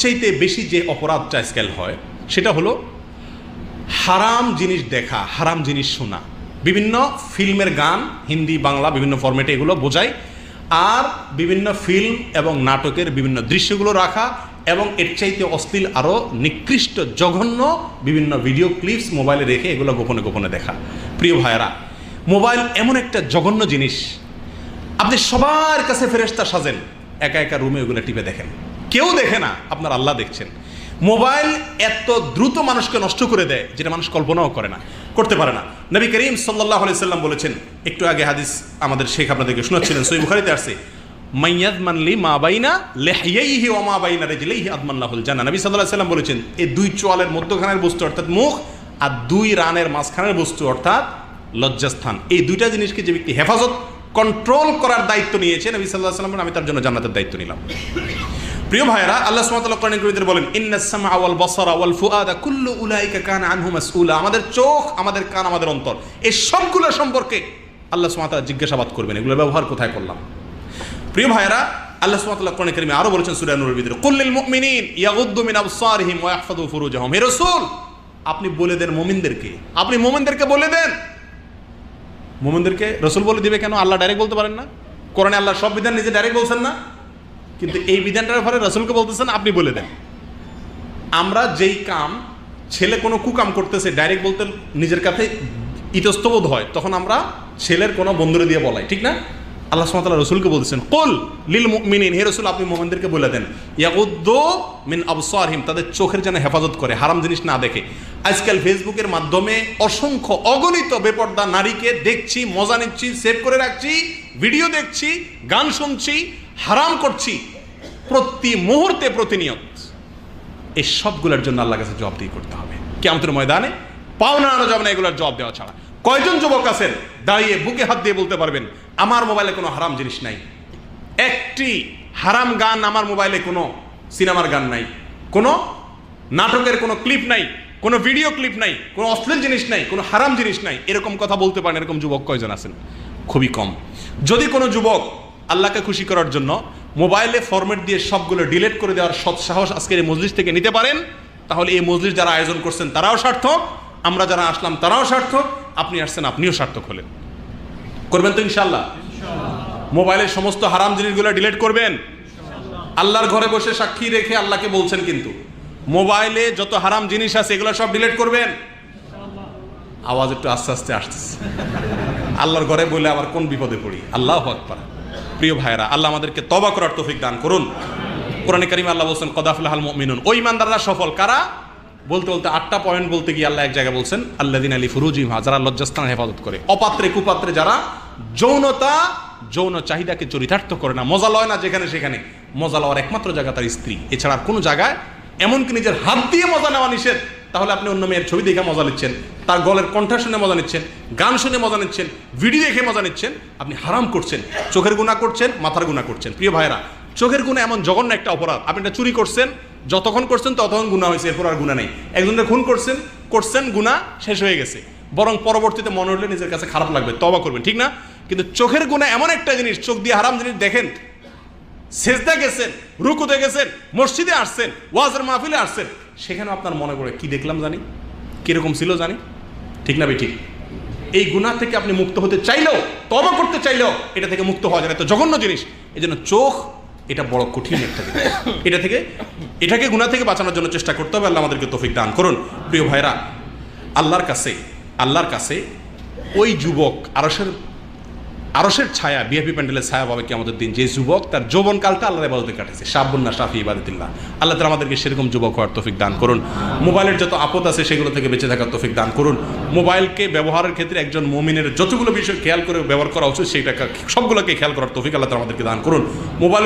সবচাইতে বেশি যে অপরাধটা স্কেল হয়, সেটা হলো হারাম জিনিস দেখা, হারাম জিনিস শোনা। বিভিন্ন ফিল্মের গান, হিন্দি, বাংলা, বিভিন্ন ফরম্যাটে এগুলো বোঝায় আর বিভিন্ন ফিল্ম এবং নাটকের বিভিন্ন দৃশ্যগুলো রাখা, এবং এর চাইতে অশ্লীল আরও নিকৃষ্ট, জঘন্য বিভিন্ন ভিডিও ক্লিপস মোবাইলে রেখে এগুলো গোপনে গোপনে দেখা। প্রিয় ভাইয়েরা মোবাইল এমন একটা জঘন্য জিনিস। আপনি সবার কাছে ফেরেস্তা সাজেন, একা একা রুমে ওগুলো টিপে দেখেন। কেউ দেখে না, আপনার আল্লাহ দেখছেন। মোবাইল এত দ্রুত মানুষকে নষ্ট করে দেয়, যেটা মানুষ কল্পনাও করে না, করতে পারে না। নবী করিম সাল্লাহ সাল্লাম বলেছেন, একটু আগে হাদিস আমাদের শেখ আপনাদেরকে শোনাচ্ছিলেন, সই বুখারিতে আসছে মাইয়াদ মানলি মা বাইনা লেহিয়াইহি ও মা বাইনা রেজিলেইহি আদমান্লাহুল জানা নবী সাল্লাহ সাল্লাম বলেছেন এই দুই চোয়ালের মধ্যখানের বস্তু অর্থাৎ মুখ আর দুই রানের মাঝখানের বস্তু অর্থাৎ লজ্জাস্থান। এই দুইটা জিনিসকে যে ব্যক্তি হেফাজত, কন্ট্রোল করার দায়িত্ব নিয়েছে, নবী সাল্লাহ সাল্লাম আমি তার জন্য জান্নাতের দায়িত্ব নিলাম। প্রিয় ভাইরা আল্লাহ সুবহানাহু ওয়া তাআলা বলেন ইন্নাস সামআ ওয়াল বাসারা ওয়াল ফুআদা কুল্লু উলাইকা কানা আনহু মাসউলা। আমাদের চোখ, আমাদের কান, আমাদের অন্তর, এই সবগুলো সম্পর্কে আল্লাহ তাআলা জিজ্ঞাসাবাদ করবেন। এগুলোর ব্যবহার কোথায় করলাম? প্রিয় ভাইরা আল্লাহ তাআলা কোরআনে কারীমে আরও বলেছেন সূরা নূরের ভিতরে কুল্লিল মুমিনিন ইয়াগুদ্দু মিন আবসারিহিম ওয়া ইয়াহফাযু ফুরুজাহুম। হে রাসূল, আপনি বলে দেন মুমিনদেরকে। আপনি মুমিনদেরকে বলে দেন। মুমিনদেরকে রসুল বলে দিবে কেন? আল্লাহ ডাইরেক্ট বলতে পারেন না। কোরআনে আল্লাহ সব বিধান নিজে ডাইরেক্ট বলছেন না। কিন্তু এই বিধানটার ব্যাপারে রসুলকে বলতেছেন, আপনি বলে দেন। আমরা যেই কাম, ছেলে কোনো কুকাম করতেছে ডাইরেক্ট বলতে নিজের কাছে ইতস্তবোধ হয়, তখন আমরা ছেলের কোনো বন্ধুরে দিয়ে বলাই, ঠিক না? আল্লাহ সুমাতাল্লাহ রসুলকে বলতেছেন, কোল লিল মিনিন হে রসুল, আপনি মোমেনদেরকে বলে দেন ইয়াউদ্দ মিন আবসারহিম তাদের চোখের যেন হেফাজত করে, হারাম জিনিস না দেখে। আজকাল ফেসবুকের মাধ্যমে অসংখ্য অগণিত বেপর্দা নারীকে দেখছি, মজা নিচ্ছি, সেভ করে রাখছি, ভিডিও দেখছি, গান শুনছি হারাম করছি, প্রতি মুহূর্তে প্রতিনিয়ত। এই সবগুলোর জন্য আল্লাহ কাছে জবাবদিহি করতে হবে। কেমতের ময়দানে পাওনা আনো যাবে না, এগুলোর জবাব দেওয়া ছাড়া। কয়জন যুবক আছেন, দাঁড়িয়ে বুকে হাত দিয়ে বলতে পারবেন, আমার মোবাইলে কোনো হারাম জিনিস নাই। একটি হারাম গান আমার মোবাইলে কোনো সিনেমার গান নাই, কোনো নাটকের কোনো ক্লিপ নাই, কোনো ভিডিও ক্লিপ নাই, কোনো অশ্লীল জিনিস নাই, কোনো হারাম জিনিস নাই। এরকম কথা বলতে পারেন এরকম যুবক কয়জন আছেন? খুবই কম। যদি কোনো যুবক আল্লাহকে খুশি করার জন্য মোবাইলে ফরম্যাট দিয়ে সবগুলো ডিলেট করে দেওয়ার সৎ সাহস আজকের এই মজলিস থেকে নিতে পারেন। তাহলে এই মজলিস যারা আয়োজন করছেন তারাও সার্থক আমরা যারা আসলাম তারাও সার্থক আপনি আসছেন আপনিও সার্থক হলেন। করবেন তো ইনশাল্লাহ মোবাইলের সমস্ত হারাম জিনিসগুলো ডিলেট করবেন। আল্লাহর ঘরে বসে সাক্ষী রেখে আল্লাহকে বলছেন কিন্তু। মোবাইলে যত হারাম জিনিস আছে এগুলো সব ডিলেট করবেন। আওয়াজ একটু আস্তে আস্তে আসতেছে। আল্লাহর ঘরে বলে আবার কোন বিপদে পড়ি? আল্লাহ আকবার। প্রিয় ভাইরা আল্লাহ আমাদেরকে তবা করার তৌফিক দান করুন। কোরআনে কারিম আল্লাহ বলছেন কদাফুল্লাহাল মুমিনুন। ওই ইমানদাররা সফল কারা? বলতে বলতে আটটা পয়েন্ট বলতে গিয়ে আল্লাহ এক জায়গায় বলছেন আল্লাদিন আলী ফুরুজিমা যারা লজ্জাস্থান হেফাজত করে। অপাত্রে, কুপাত্রে যারা যৌনতা, যৌন চাহিদাকে চরিতার্থ করে না, মজা লয় না যেখানে সেখানে। মজা লওয়ার একমাত্র জায়গা তার স্ত্রী। এছাড়া কোনো জায়গায় এমনকি নিজের হাত দিয়ে মজা নেওয়া নিষেধ। তাহলে আপনি অন্য মেয়ের ছবি দেখে মজা নিচ্ছেন। তার গলের কণ্ঠা শুনে মজা নিচ্ছেন, গান শুনে মজা নিচ্ছেন, ভিডিও দেখে মজা নিচ্ছেন, আপনি হারাম করছেন, চোখের গুণা করছেন, মাথার গুণা করছেন। প্রিয় ভাইরা চোখের গুণা এমন জঘন্য একটা অপরাধ। আপনি এটা চুরি করছেন, যতক্ষণ করছেন ততক্ষণ গুণা হয়েছে, এরপর আর গুণা নেই। একজনের খুন করছেন করছেন গুণা শেষ হয়ে গেছে। বরং পরবর্তীতে মনে হলে নিজের কাছে খারাপ লাগবে তবা করবেন, ঠিক না? কিন্তু চোখের গুণা এমন একটা জিনিস, চোখ দিয়ে হারাম জিনিস দেখেন, সেজদা গেছেন, রুকুতে গেছেন, মসজিদে আসছেন, ওয়াজের মাহফিলে আসছেন, সেখানেও আপনার মনে পড়ে, কি দেখলাম জানি? কীরকম ছিল জানি? ঠিক না ঠিক এই গুণা থেকে আপনি মুক্ত হতে চাইলেও তবা করতে চাইলেও এটা থেকে মুক্ত হওয়া যায় না। জঘন্য জিনিস। এই জন্য চোখ, এটা বড় কঠিন একটা জিনিস। এটা থেকে, এটাকে গুণা থেকে বাঁচানোর জন্য চেষ্টা করতে হবে। আল্লাহ আমাদেরকে তফিক দান করুন। প্রিয় ভাইরা, আল্লাহর কাছে আল্লাহর কাছে ওই যুবক আরসের আরসের ছায়া বিএপি প্যান্ডেলের ছায়া পাবে কি আমাদের দিন যে যুবক তার যৌবনকালটা আল্লাহ ইবাদতে কাটেছে। সাবুন্না শাফি ইবাদতিল্লাহ। আল্লাহ তালা আমাদেরকে সেরকম যুবক হওয়ার তফিক দান করুন। মোবাইলের যত আপদ আছে সেগুলো থেকে বেঁচে থাকার তফিক দান করুন। মোবাইলকে ব্যবহারের ক্ষেত্রে একজন মমিনের যতগুলো বিষয় খেয়াল করে ব্যবহার করা উচিত সেইটা সবগুলোকে খেয়াল করার তফিক আল্লাহ তালা আমাদেরকে দান করুন। মোবাইল